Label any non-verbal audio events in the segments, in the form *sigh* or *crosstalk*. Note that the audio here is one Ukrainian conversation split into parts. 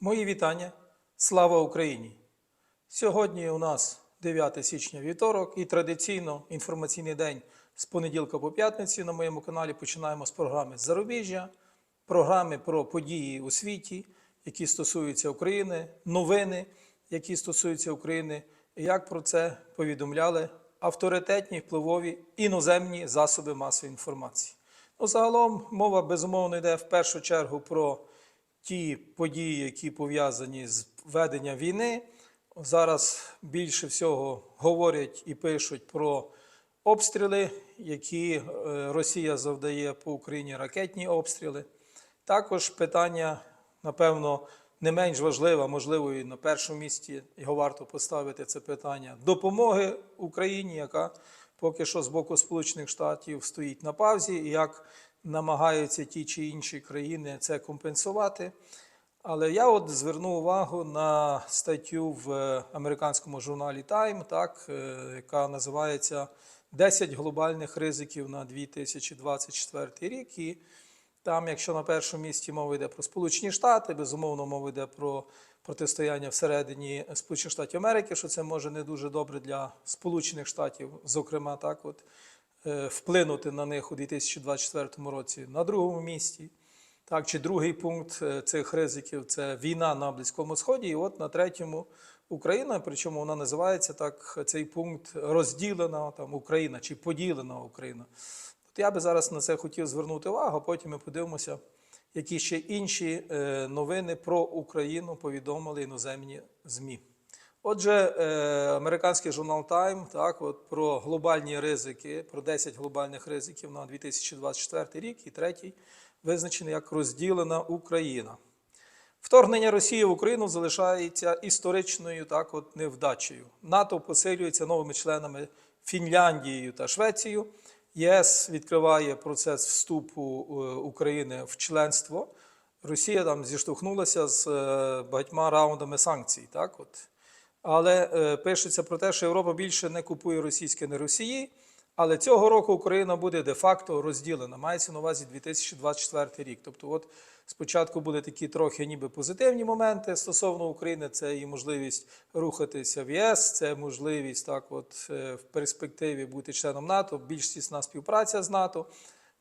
Мої вітання. Слава Україні! Сьогодні у нас 9 січня вівторок і традиційно інформаційний день з понеділка по п'ятницю на моєму каналі починаємо з програми Зарубіжжя, програми про події у світі, які стосуються України, новини, які стосуються України, як про це повідомляли авторитетні впливові іноземні засоби масової інформації. Ну, загалом мова безумовно йде в першу чергу про ті події, які пов'язані з веденням війни. Зараз більше всього говорять і пишуть про обстріли, які е, Росія завдає по Україні ракетні обстріли. Також питання, напевно, не менш важливе, можливо, і на першому місці його варто поставити це питання допомоги Україні, яка поки що з боку Сполучених Штатів стоїть на паузі, і як намагаються ті чи інші країни це компенсувати. Але я от зверну увагу на статтю в е, американському журналі Time, так, е, яка називається «10 глобальних ризиків на 2024 рік. І там, якщо на першому місці мова йде про Сполучені Штати, безумовно, мова йде про протистояння всередині Сполучених Штатів Америки, що це може не дуже добре для Сполучених Штатів, зокрема, так от вплинути на них у 2024 році. На другому місці, так, чи другий пункт е, цих ризиків це війна на Близькому Сході. І от на третьому Україна, причому вона називається так, цей пункт розділена там Україна чи поділена Україна. От я би зараз на це хотів звернути увагу, а потім ми подивимося, які ще інші е, новини про Україну повідомили іноземні ЗМІ. Отже, е, американський журнал Time так, от про глобальні ризики, про 10 глобальних ризиків на 2024 рік, і третій визначений як розділена Україна. Вторгнення Росії в Україну залишається історичною так от невдачею. НАТО посилюється новими членами Фінляндією та Швецією. ЄС відкриває процес вступу е, України в членство. Росія там зіштовхнулася з е, багатьма раундами санкцій. Так от. Але е, пишеться про те, що Європа більше не купує російське не Росії. Але цього року Україна буде де-факто розділена. Мається на увазі 2024 рік. Тобто, от спочатку були такі трохи ніби позитивні моменти стосовно України. Це і можливість рухатися в ЄС, це можливість так, от е, в перспективі бути членом НАТО, більш тісна співпраця з НАТО.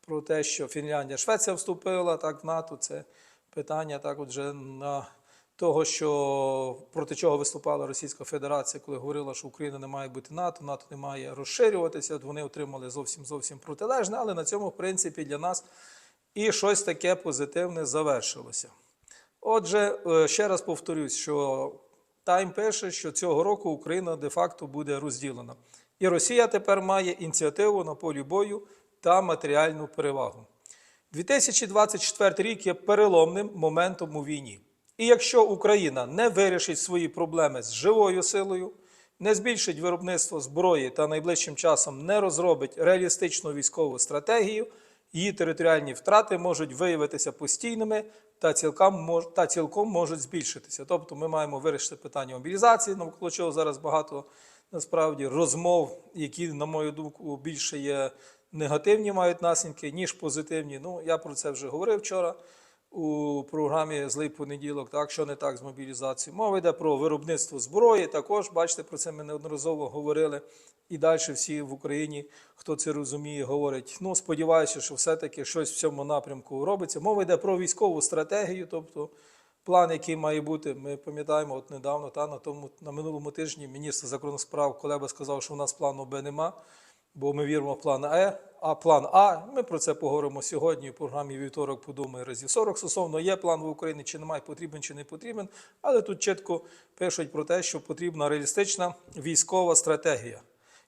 Про те, що Фінляндія, Швеція вступила так в НАТО. Це питання так, от вже на того, що проти чого виступала Російська Федерація, коли говорила, що Україна не має бути НАТО, НАТО не має розширюватися. Вони отримали зовсім зовсім протилежне, але на цьому, в принципі, для нас і щось таке позитивне завершилося. Отже, е, ще раз повторюсь, що Тайм пише, що цього року Україна де-факто буде розділена. І Росія тепер має ініціативу на полі бою та матеріальну перевагу. 2024 рік є переломним моментом у війні. І якщо Україна не вирішить свої проблеми з живою силою, не збільшить виробництво зброї та найближчим часом не розробить реалістичну військову стратегію, її територіальні втрати можуть виявитися постійними та цілком, та цілком можуть збільшитися. Тобто ми маємо вирішити питання мобілізації, навколо чого зараз багато насправді розмов, які, на мою думку, більше є негативні мають наслідки, ніж позитивні. Ну, я про це вже говорив вчора у програмі Злий понеділок, так що не так з мобілізацією. Мова йде про виробництво зброї. Також бачите, про це ми неодноразово говорили. І далі всі в Україні, хто це розуміє, говорять. Ну, сподіваюся, що все-таки щось в цьому напрямку робиться. Мова йде про військову стратегію, тобто план, який має бути. Ми пам'ятаємо, от недавно, та на тому на минулому тижні міністр закордонних справ Колеба сказав, що у нас плану Б нема бо ми віримо в план Е, а план А. Ми про це поговоримо сьогодні в програмі вівторок. Подумає разів 40 стосовно є план в Україні, чи немає, потрібен чи не потрібен. Але тут чітко пишуть про те, що потрібна реалістична військова стратегія.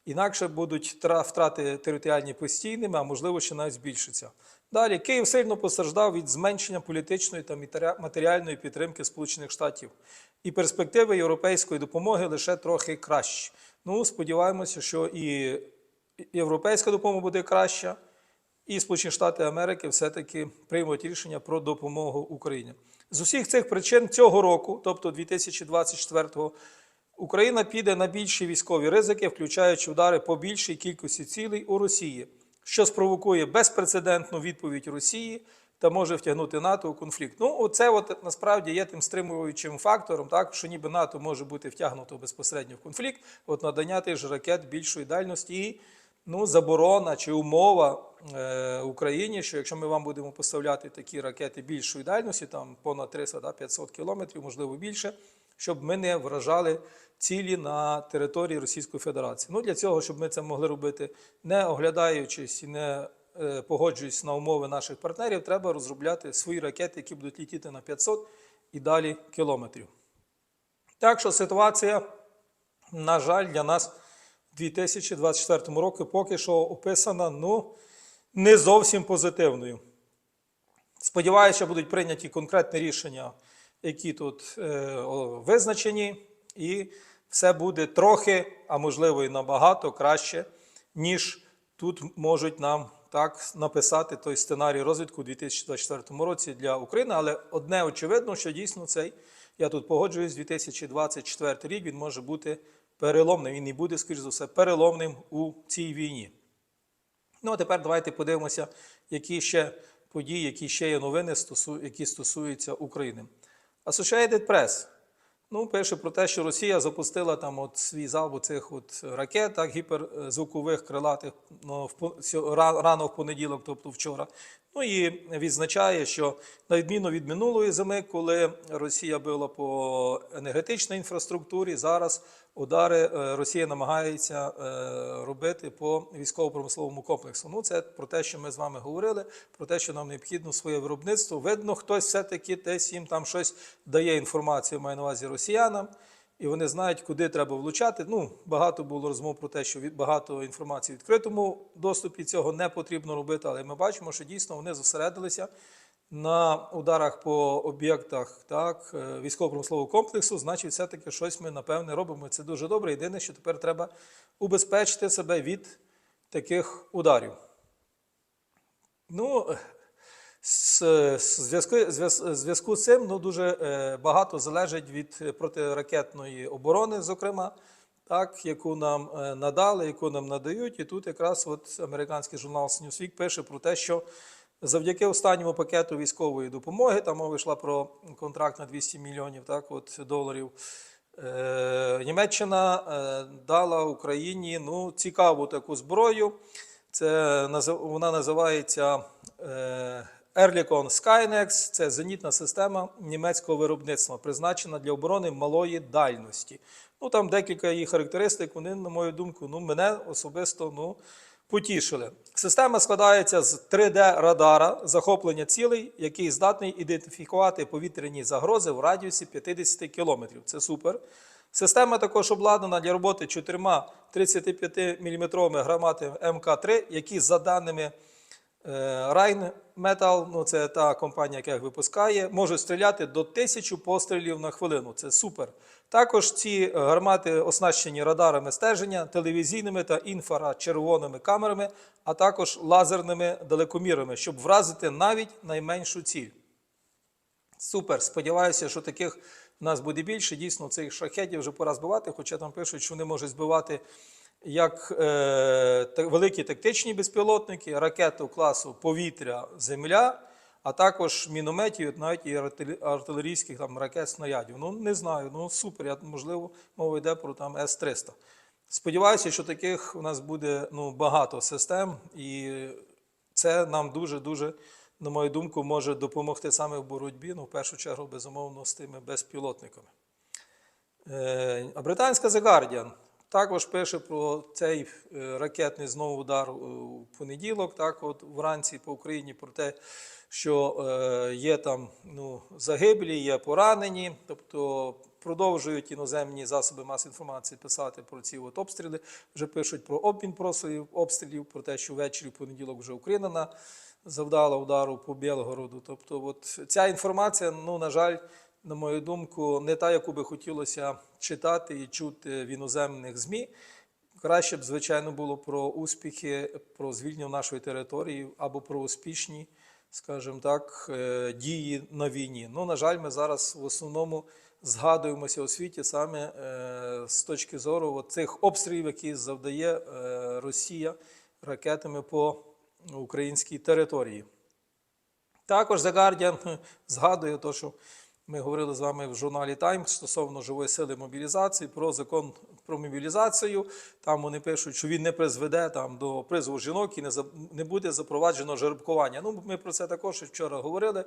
Інакше будуть втрати територіальні постійними, а можливо, ще навіть збільшаться. Далі Київ сильно постраждав від зменшення політичної та матеріальної підтримки Сполучених Штатів. І перспективи європейської допомоги лише трохи кращі. Ну, сподіваємося, що і європейська допомога буде краща, і Сполучені Штати Америки все-таки приймуть рішення про допомогу Україні. З усіх цих причин цього року, тобто 2024-го, Україна піде на більші військові ризики, включаючи удари по більшій кількості цілей у Росії, що спровокує безпрецедентну відповідь Росії та може втягнути НАТО у конфлікт. Ну, оце от насправді є тим стримуючим фактором, так що ніби НАТО може бути втягнуто безпосередньо в конфлікт, от надання тих же ракет більшої дальності і ну, заборона чи умова е, Україні, що якщо ми вам будемо поставляти такі ракети більшої дальності, там понад 300 да, 500 кілометрів, можливо більше, щоб ми не вражали цілі на території Російської Федерації. Ну для цього, щоб ми це могли робити, не оглядаючись і не е, погоджуючись на умови наших партнерів, треба розробляти свої ракети, які будуть літіти на 500 і далі кілометрів. Так що ситуація, на жаль, для нас 2024 році поки що описана ну, не зовсім позитивною. Сподіваюся, що будуть прийняті конкретні рішення, які тут е, визначені, і все буде трохи, а можливо і набагато краще, ніж тут можуть нам так написати той сценарій розвитку у 2024 році для України. Але одне очевидно, що дійсно цей, я тут погоджуюсь, 2024 рік він може бути переломним. Він і буде, скоріш за все, переломним у цій війні. Ну, а тепер давайте подивимося, які ще події, які ще є новини, які стосуються України. Associated Press ну, пише про те, що Росія запустила там от свій залп цих от ракет, так, гіперзвукових крилатих ну, в, рано в понеділок, тобто вчора. Ну і відзначає, що на відміну від минулої зими, коли Росія била по енергетичній інфраструктурі, зараз удари е, Росія намагається е, робити по військово-промисловому комплексу. Ну, це про те, що ми з вами говорили, про те, що нам необхідно своє виробництво. Видно, хтось все-таки десь їм там щось дає інформацію, маю на увазі росіянам. І вони знають, куди треба влучати. Ну, багато було розмов про те, що багато інформації в відкритому доступі цього не потрібно робити, але ми бачимо, що дійсно вони зосередилися на ударах по об'єктах так, е, військово-промислового комплексу, значить, все-таки щось ми, напевне, робимо. Це дуже добре. Єдине, що тепер треба убезпечити себе від таких ударів. Ну, зв'язку, зв'язку з цим ну, дуже е, багато залежить від протиракетної оборони, зокрема, так, яку нам е, надали, яку нам надають. І тут якраз от американський журнал Newsweek пише про те, що завдяки останньому пакету військової допомоги, там мова йшла про контракт на 200 мільйонів так, от, доларів. Е, Німеччина е, дала Україні ну, цікаву таку зброю. Це вона називається е, Erlikon Skynex. Це зенітна система німецького виробництва, призначена для оборони малої дальності. Ну там декілька її характеристик. Вони, на мою думку, ну мене особисто ну, потішили. Система складається з 3D-радара захоплення цілей, який здатний ідентифікувати повітряні загрози в радіусі 50 км. Це супер. Система також обладнана для роботи чотирма 35-мм граматами МК-3, які за даними Rheinmetall, ну це та компанія, яка їх випускає, можуть стріляти до 1000 пострілів на хвилину. Це супер. Також ці е, гармати оснащені радарами стеження, телевізійними та інфрачервоними камерами, а також лазерними далекомірами, щоб вразити навіть найменшу ціль. Супер. Сподіваюся, що таких в нас буде більше. Дійсно, цих шахетів вже пора збивати, хоча там пишуть, що вони можуть збивати як е, великі тактичні безпілотники, ракету класу повітря, земля, а також мінометів, навіть і артилерійських там, ракет снарядів. Ну, не знаю, ну супер. Я, можливо, мова йде про там С-300. Сподіваюся, що таких у нас буде ну, багато систем, і це нам дуже-дуже, на мою думку, може допомогти саме в боротьбі, ну, в першу чергу, безумовно, з тими безпілотниками. Е, А британська The Guardian також пише про цей е, ракетний знову удар у понеділок, так, от вранці по Україні, про те, що е, є там ну, загиблі, є поранені, тобто продовжують іноземні засоби масової інформації писати про ці от обстріли. Вже пишуть про обмін просоїв, обстрілів, про те, що ввечері в понеділок вже Україна на- завдала удару по Білгороду. Тобто, от ця інформація, ну, на жаль, на мою думку, не та, яку би хотілося читати і чути в іноземних ЗМІ. Краще б, звичайно, було про успіхи, про звільнення нашої території або про успішні, скажімо так, е, дії на війні. Ну, на жаль, ми зараз в основному згадуємося у світі саме е, з точки зору цих обстрілів, які завдає е, Росія ракетами по українській території. Також The Guardian згадує те, що ми говорили з вами в журналі Time стосовно живої сили мобілізації, про закон про мобілізацію. Там вони пишуть, що він не призведе там, до призову жінок і не, за- не буде запроваджено жеребкування. Ну, ми про це також вчора говорили.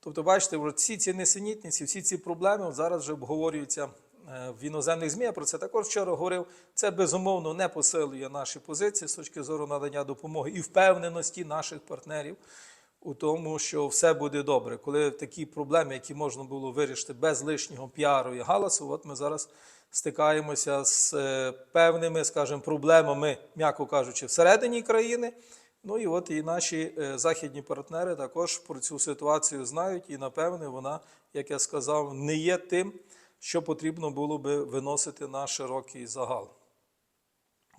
Тобто, бачите, всі ці несенітниці, всі ці проблеми от зараз вже обговорюються е, в іноземних ЗМІ. Я про це також вчора говорив. Це безумовно не посилює наші позиції з точки зору надання допомоги і впевненості наших партнерів у тому, що все буде добре. Коли такі проблеми, які можна було вирішити без лишнього піару і галасу, от ми зараз стикаємося з е, певними, скажімо, проблемами, м'яко кажучи, всередині країни. Ну і от і наші е, західні партнери також про цю ситуацію знають, і напевне вона, як я сказав, не є тим, що потрібно було би виносити на широкий загал.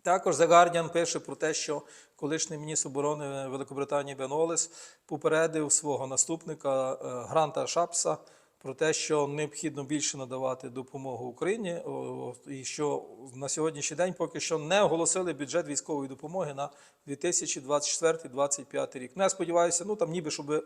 Також Guardian пише про те, що колишній міністр оборони Великобританії Бен Олес попередив свого наступника е, Гранта Шапса про те, що необхідно більше надавати допомогу Україні, і що на сьогоднішній день поки що не оголосили бюджет військової допомоги на 2024-2025 рік. Ну, я сподіваюся, ну там ніби щоб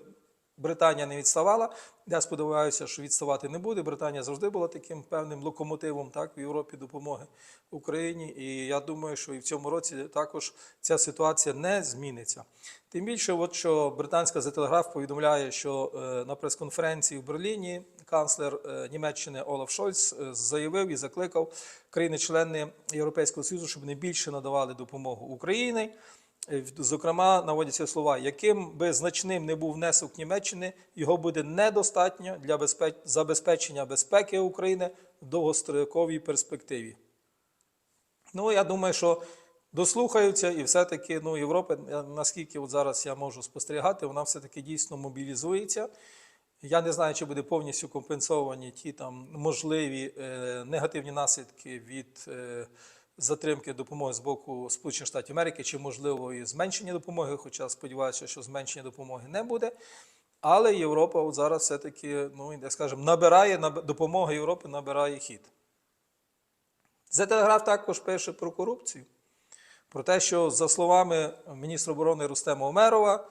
Британія не відставала. Я сподіваюся, що відставати не буде. Британія завжди була таким певним локомотивом так, в Європі допомоги Україні. І я думаю, що і в цьому році також ця ситуація не зміниться. Тим більше, от що британська Telegraph повідомляє, що е, на прес-конференції в Берліні канцлер е, Німеччини Олаф Шольц е, заявив і закликав країни-члени Європейського Союзу, щоб не більше надавали допомогу Україні. Е, Зокрема, наводяться слова, яким би значним не був внесок Німеччини, його буде недостатньо для забезпечення безпеки України в довгостроковій перспективі. Ну, я думаю, що дослухаються, і все-таки ну, Європа, наскільки от зараз я можу спостерігати, вона все-таки дійсно мобілізується. Я не знаю, чи буде повністю компенсовані ті там можливі е, негативні наслідки від е, затримки допомоги з боку Сполучених Штатів Америки, чи можливо і зменшення допомоги, хоча сподіваюся, що зменшення допомоги не буде. Але Європа от зараз все-таки, ну, де скажемо, набирає наб- допомога Європи набирає хід. The Telegraph також пише про корупцію, про те, що, за словами міністра оборони Рустема Омерова,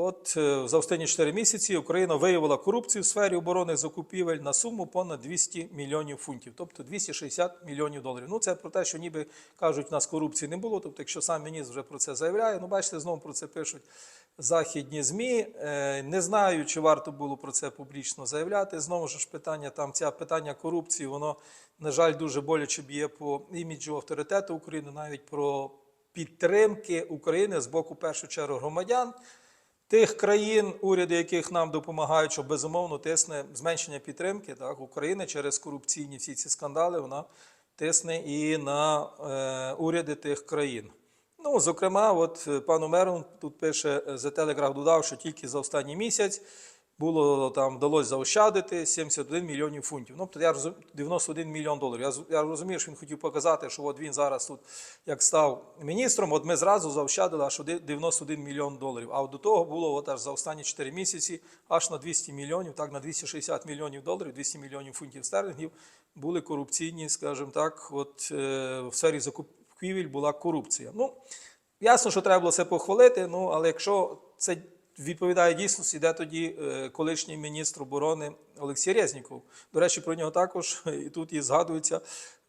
от е, за останні 4 місяці Україна виявила корупцію в сфері оборони закупівель на суму понад 200 мільйонів фунтів, тобто 260 мільйонів доларів. Ну, це про те, що ніби кажуть, у нас корупції не було. Тобто, якщо сам міністр вже про це заявляє, ну бачите, знову про це пишуть західні ЗМІ. Е, Не знаю, чи варто було про це публічно заявляти. Знову ж питання там, ця питання корупції, воно, на жаль, дуже боляче б'є по іміджу авторитету України, навіть про підтримки України з боку, першу чергу, громадян тих країн, уряди яких нам допомагають, що безумовно тисне зменшення підтримки так, України через корупційні всі ці скандали, вона тисне і на е, уряди тих країн. Ну, зокрема, от е, пан Умерун тут пише е, The Telegraph додав, що тільки за останній місяць було там вдалося заощадити 71 мільйонів фунтів. Ну, тобто я розум... 91 мільйон доларів. Я, я розумію, що він хотів показати, що от він зараз тут як став міністром, от ми зразу заощадили аж 91 мільйон доларів. А от до того було от аж за останні 4 місяці аж на 200 мільйонів, так на 260 мільйонів доларів, 200 мільйонів фунтів стерлінгів були корупційні, скажімо так, от е, в сфері закупівель була корупція. Ну, Ясно, що треба було це похвалити, ну але якщо це відповідає дійсності, де тоді е, колишній міністр оборони Олексій Резніков. До речі, про нього також і тут і згадується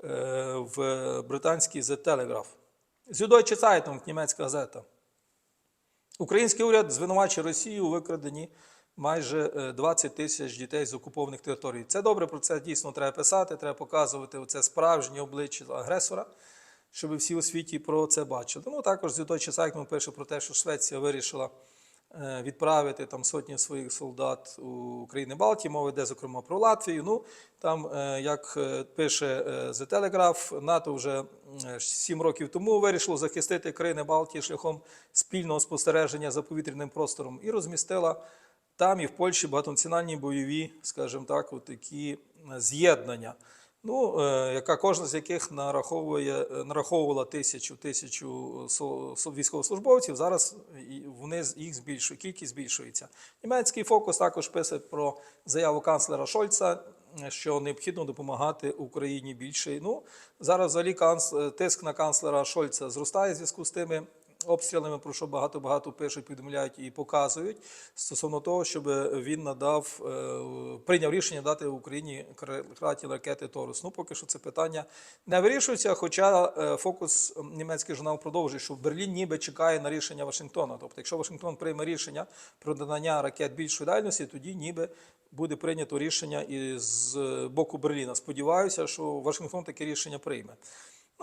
е, в британській The Telegraph. Süddeutsche Zeitung, німецька газета. Український уряд звинувачує Росію у викраденні майже е, 20 тисяч дітей з окупованих територій. Це добре, про це дійсно треба писати, треба показувати оце справжнє обличчя агресора, щоб всі у світі про це бачили. Ну також Süddeutsche Zeitung пише про те, що Швеція вирішила е, відправити там сотні своїх солдат у країни Балтії, мова йде, зокрема, про Латвію. Ну там, е, як е, пише е, The Telegraph, НАТО вже е, сім років тому вирішило захистити країни Балтії шляхом спільного спостереження за повітряним простором і розмістила там і в Польщі багатонаціональні бойові, скажімо так, такі е, з'єднання. Ну, е, яка кожна з яких нараховує, е, нараховувала тисячу тисячу військовослужбовців. Зараз вони їх збільшують, кількість збільшується. Німецький фокус також пише про заяву канцлера Шольца, е, що необхідно допомагати Україні більше. Ну зараз взагалі тиск на канцлера Шольца зростає в зв'язку з тими обстрілами, про що багато-багато пишуть, повідомляють і показують стосовно того, щоб він надав, е, прийняв рішення дати Україні крилаті ракети Торус. Ну, поки що це питання не вирішується. Хоча е, фокус німецький журнал продовжує, що Берлін ніби чекає на рішення Вашингтона. Тобто, якщо Вашингтон прийме рішення про надання ракет більшої дальності, тоді ніби буде прийнято рішення і з боку Берліна. Сподіваюся, що Вашингтон таке рішення прийме.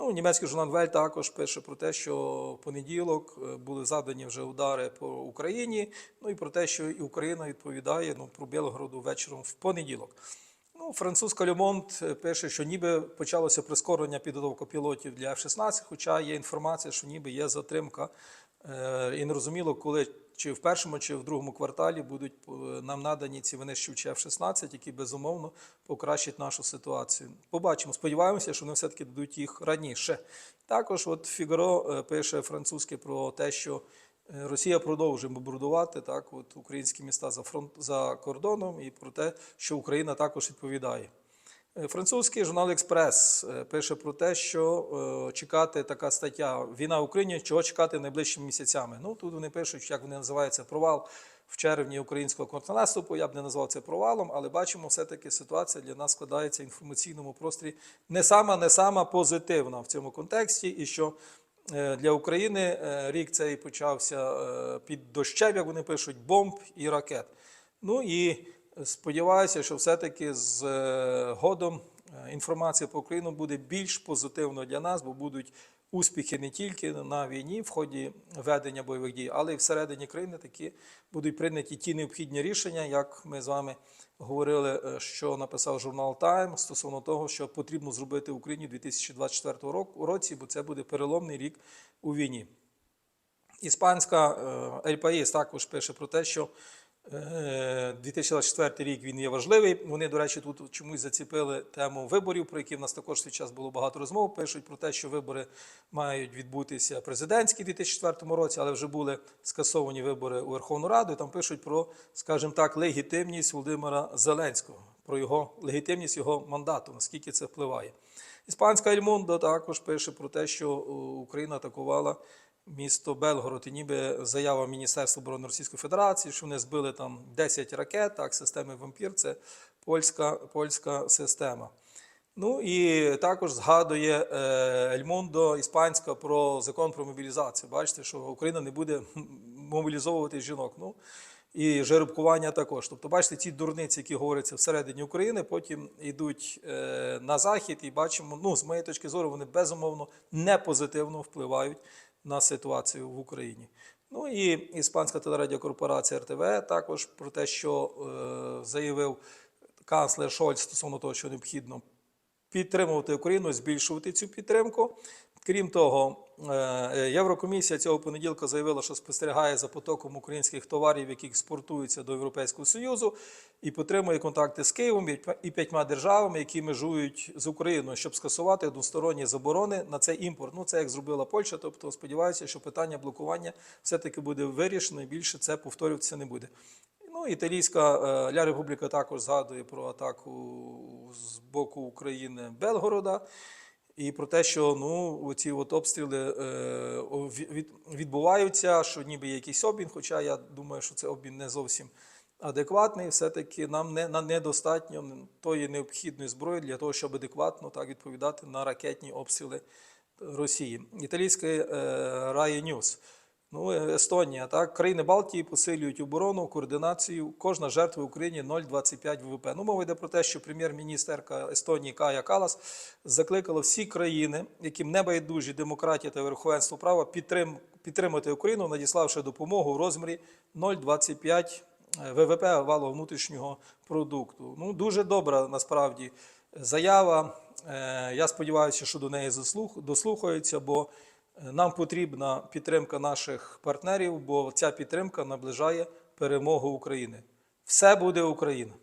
Ну, німецький журнал Вель також пише про те, що в понеділок е, були задані вже удари по Україні. Ну і про те, що і Україна відповідає ну, про Білгороду вечором в понеділок. Ну, французька Льомонт пише, що ніби почалося прискорення підготовки пілотів для F-16, хоча є інформація, що ніби є затримка. Е, І нерозуміло, коли чи в першому, чи в другому кварталі будуть е, нам надані ці винищувачі F-16, які безумовно покращать нашу ситуацію. Побачимо. Сподіваємося, що вони все-таки дадуть їх раніше. Також, от Фігаро е, пише французьке про те, що е, Росія продовжує бомбардувати так, от українські міста за фронт за кордоном, і про те, що Україна також відповідає. Е, Французький журнал Експрес е, пише про те, що е, чекати така стаття Війна в Україні, чого чекати найближчими місяцями. Ну тут вони пишуть, як вони називаються провал в червні українського контрнаступу. Я б не назвав це провалом, але бачимо, все-таки ситуація для нас складається в інформаційному просторі не сама, не сама позитивна в цьому контексті, і що для України рік цей почався під дощем, як вони пишуть, бомб і ракет. Ну і сподіваюся, що все-таки з е, годом е, інформація про Україну буде більш позитивною для нас, бо будуть успіхи не тільки на війні в ході ведення бойових дій, але й всередині країни такі будуть прийняті ті необхідні рішення, як ми з вами говорили, е, що написав журнал Time стосовно того, що потрібно зробити в Україні 2024 року- році, бо це буде переломний рік у війні. Іспанська е, El País також пише про те, що 2024 рік він є важливий. Вони, до речі, тут чомусь заціпили тему виборів, про які в нас також свій час було багато розмов. Пишуть про те, що вибори мають відбутися президентські в 2004 році, але вже були скасовані вибори у Верховну Раду. І там пишуть про, скажімо так, легітимність Володимира Зеленського, про його легітимність його мандату, наскільки це впливає. Іспанська Ельмундо також пише про те, що е, Україна атакувала місто Белгород, і ніби заява Міністерства оборони Російської Федерації, що вони збили там 10 ракет, так, системи Вампір, це польська, польська система. Ну і також згадує е, Ельмондо іспанська про закон про мобілізацію. Бачите, що Україна не буде *laughs* мобілізовувати жінок. Ну і жеребкування також. Тобто, бачите, ці дурниці, які говоряться всередині України, потім йдуть е, на захід, і бачимо, ну з моєї точки зору, вони безумовно не позитивно впливають на ситуацію в Україні. Ну і іспанська телерадіокорпорація РТВ також про те, що е, заявив канцлер Шольц стосовно того, що необхідно підтримувати Україну, збільшувати цю підтримку. Крім того, Єврокомісія цього понеділка заявила, що спостерігає за потоком українських товарів, які експортуються до Європейського Союзу, і підтримує контакти з Києвом і п'ятьма державами, які межують з Україною, щоб скасувати односторонні заборони на цей імпорт. Ну це як зробила Польща. Тобто, сподіваюся, що питання блокування все-таки буде вирішено і більше це повторюватися не буде. Ну, італійська е, Ля Републіка також згадує про атаку з боку України Белгорода. І про те, що ну, ці от обстріли е, від, відбуваються, що ніби є якийсь обмін, хоча я думаю, що це обмін не зовсім адекватний. Все-таки нам не, на недостатньо тої необхідної зброї для того, щоб адекватно так відповідати на ракетні обстріли Росії. Італійське е, Рає Ньюс. Ну, е, Естонія, так, країни Балтії посилюють оборону, координацію. Кожна жертва в Україні 0,25 ВВП. Ну, мова йде про те, що прем'єр-міністерка Естонії Кая Калас закликала всі країни, яким не байдужі демократія та верховенство права, підтрим, підтримати Україну, надіславши допомогу у розмірі 0,25 ВВП валового внутрішнього продукту. Ну, дуже добра насправді заява. Е, Я сподіваюся, що до неї дослухаються, бо е, нам потрібна підтримка наших партнерів, бо ця підтримка наближає перемогу України. Все буде Україна!